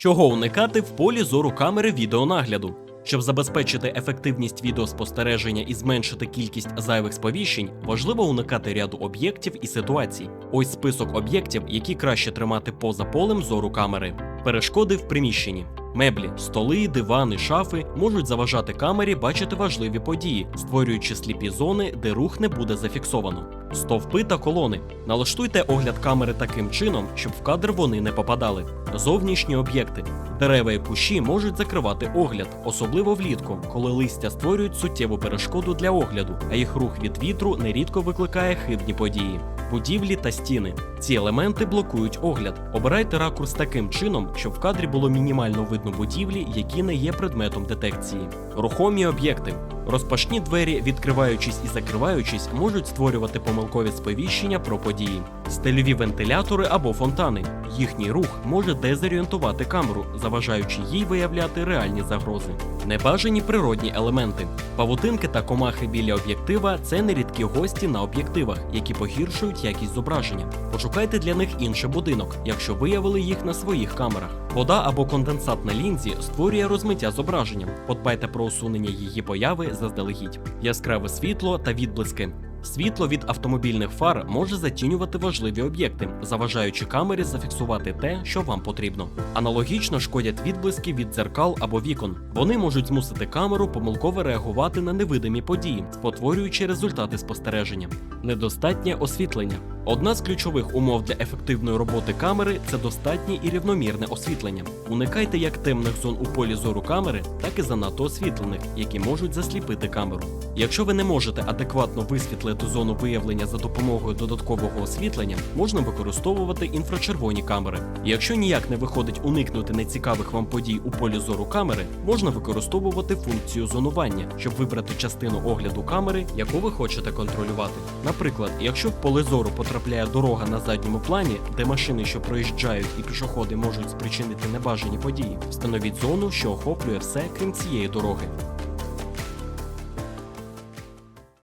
Чого уникати в полі зору камери відеонагляду? Щоб забезпечити ефективність відеоспостереження і зменшити кількість зайвих сповіщень, важливо уникати ряду об'єктів і ситуацій. Ось список об'єктів, які краще тримати поза полем зору камери. Перешкоди в приміщенні. Меблі, столи, дивани, шафи можуть заважати камері бачити важливі події, створюючи сліпі зони, де рух не буде зафіксовано. Стовпи та колони. Налаштуйте огляд камери таким чином, щоб в кадр вони не попадали. Зовнішні об'єкти. Дерева і кущі можуть закривати огляд, особливо влітку, коли листя створюють суттєву перешкоду для огляду, а їх рух від вітру нерідко викликає хибні події. Будівлі та стіни. Ці елементи блокують огляд. Обирайте ракурс таким чином, щоб в кадрі було мінімально видно будівлі, які не є предметом детекції. Рухомі об'єкти. Розпашні двері, відкриваючись і закриваючись, можуть створювати помилкові сповіщення про події. Стильові вентилятори або фонтани. Їхній рух може дезорієнтувати камеру, заважаючи їй виявляти реальні загрози. Небажані природні елементи. Павутинки та комахи біля об'єктива це нерідкі гості на об'єктивах, які погіршують якість зображення. Пошукайте для них інший будинок, якщо виявили їх на своїх камерах. Вода або конденсат на лінзі створює розмиття зображення. Подбайте про усунення її появи заздалегідь. Яскраве світло та відблиски. Світло від автомобільних фар може затінювати важливі об'єкти, заважаючи камері зафіксувати те, що вам потрібно. Аналогічно шкодять відблиски від дзеркал або вікон. Вони можуть змусити камеру помилково реагувати на невидимі події, спотворюючи результати спостереження. Недостатнє освітлення. Одна з ключових умов для ефективної роботи камери це достатнє і рівномірне освітлення. Уникайте як темних зон у полі зору камери, так і занадто освітлених, які можуть засліпити камеру. Якщо ви не можете адекватно висвітлити зону виявлення за допомогою додаткового освітлення, можна використовувати інфрачервоні камери. Якщо ніяк не виходить уникнути нецікавих вам подій у полі зору камери, можна використовувати функцію зонування, щоб вибрати частину огляду камери, яку ви хочете контролювати. Наприклад, якщо в поле зору потрапляє дорога на задньому плані, де машини, що проїжджають і пішоходи можуть спричинити небажані події, встановіть зону, що охоплює все крім цієї дороги.